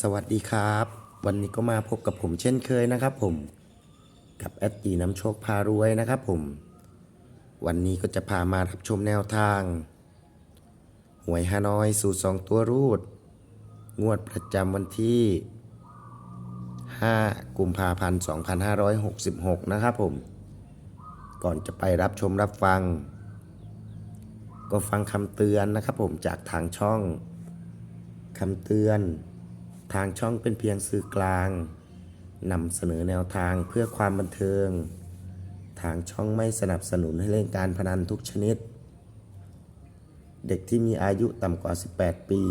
สวัสดีครับ วันนี้ก็มาพบกับผมเช่นเคยนะครับผมกับแอดตีน้ำโชคพารวยนะครับผม วันนี้ก็จะพามารับชมแนวทาง หวยฮานอยสูตรสองตัวรูด งวดประจำวันที่ 5 กุมภาพันธ์ 2566 นะครับผม ก่อนจะไปรับชมรับฟัง ก็ฟังคำเตือนนะครับผมจากทางช่องคำเตือน ทางช่องเป็นเพียงสื่อกลางนำเสนอแนวทางเพื่อความบันเทิง ทางช่องไม่สนับสนุนให้เล่นการพนันทุกชนิด เด็กที่มีอายุต่ำกว่า 18 ปี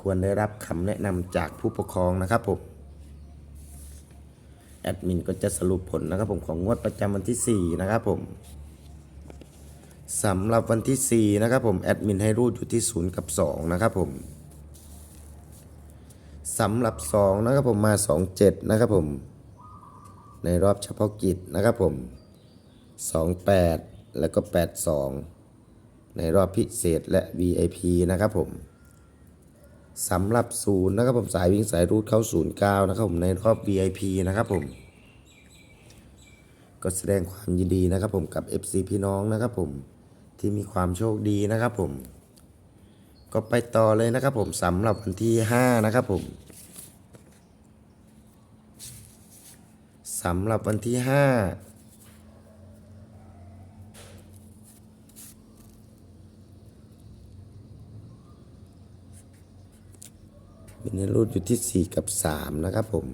ควรได้รับคำแนะนำจากผู้ปกครองนะครับผม แอดมินก็จะสรุปผลนะครับผมของงวดประจำวันที่ 4 นะครับผมสำหรับวันที่ 4 นะครับผม แอดมินให้รูดอยู่ที่ 0 กับ 2 นะครับผม สำหรับ 2 นะครับผมมา 27 นะครับผม ในรอบเฉพาะกิจนะครับผม 28 แล้วก็ 82 ในรอบพิเศษและ VIP นะครับผมสำหรับ0นย์นะครับผมสายวิ่งสายรูดเข้า09นะครับผมในรอบ VIP นะครับผม ก็แสดงความยินดีนะครับผมกับ FC พี่น้องนะครับผมที่มีความโชคดีนะครับผม ก็ไปต่อเลยนะครับผมสำหรับวันที่ 5 นะครับผมสำหรับวันที่ 5มีในรูดอยู่ที่ 4 กับ 3 นะครับผม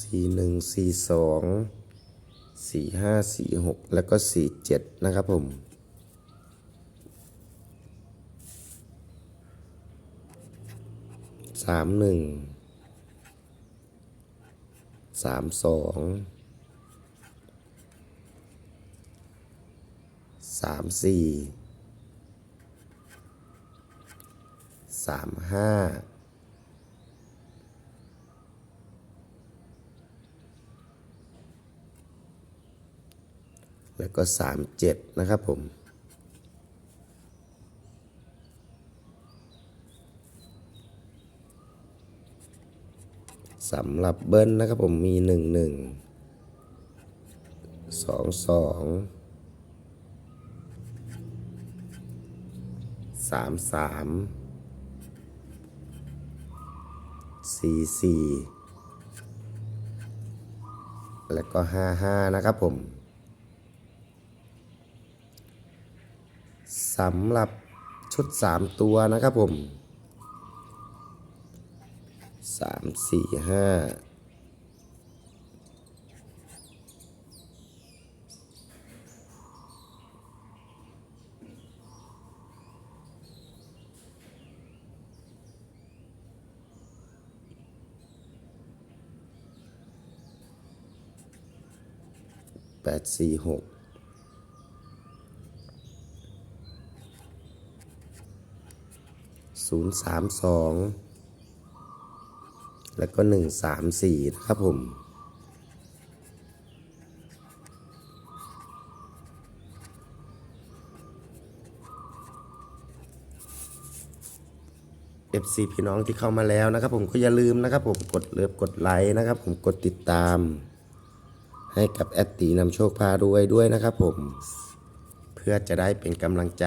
สี่หนึ่งสี่สองสี่ห้าสี่หกแล้วก็สี่เจ็ดนะครับผมสามหนึ่งสามสองสามสี่สามห้า แล้วก็ 37 นะครับผม สำหรับเบิ้ลนะครับผมมี 1 1 2 2 3 3 4 4แล้วก็5 5นะครับผม สำหรับชุด 3 ตัวนะครับผม 3 4 5แปดสี่หก ศูนย์สามสองแล้วก็หนึ่งสามสี่นะครับผม FC พี่น้องที่เข้ามาแล้วนะครับผมก็อย่าลืมนะครับผมกดเลิฟกดไลค์นะครับผมกดติดตาม ให้กับแอดตีนำโชคพารวยด้วยนะครับผม เพื่อจะได้เป็นกำลังใจ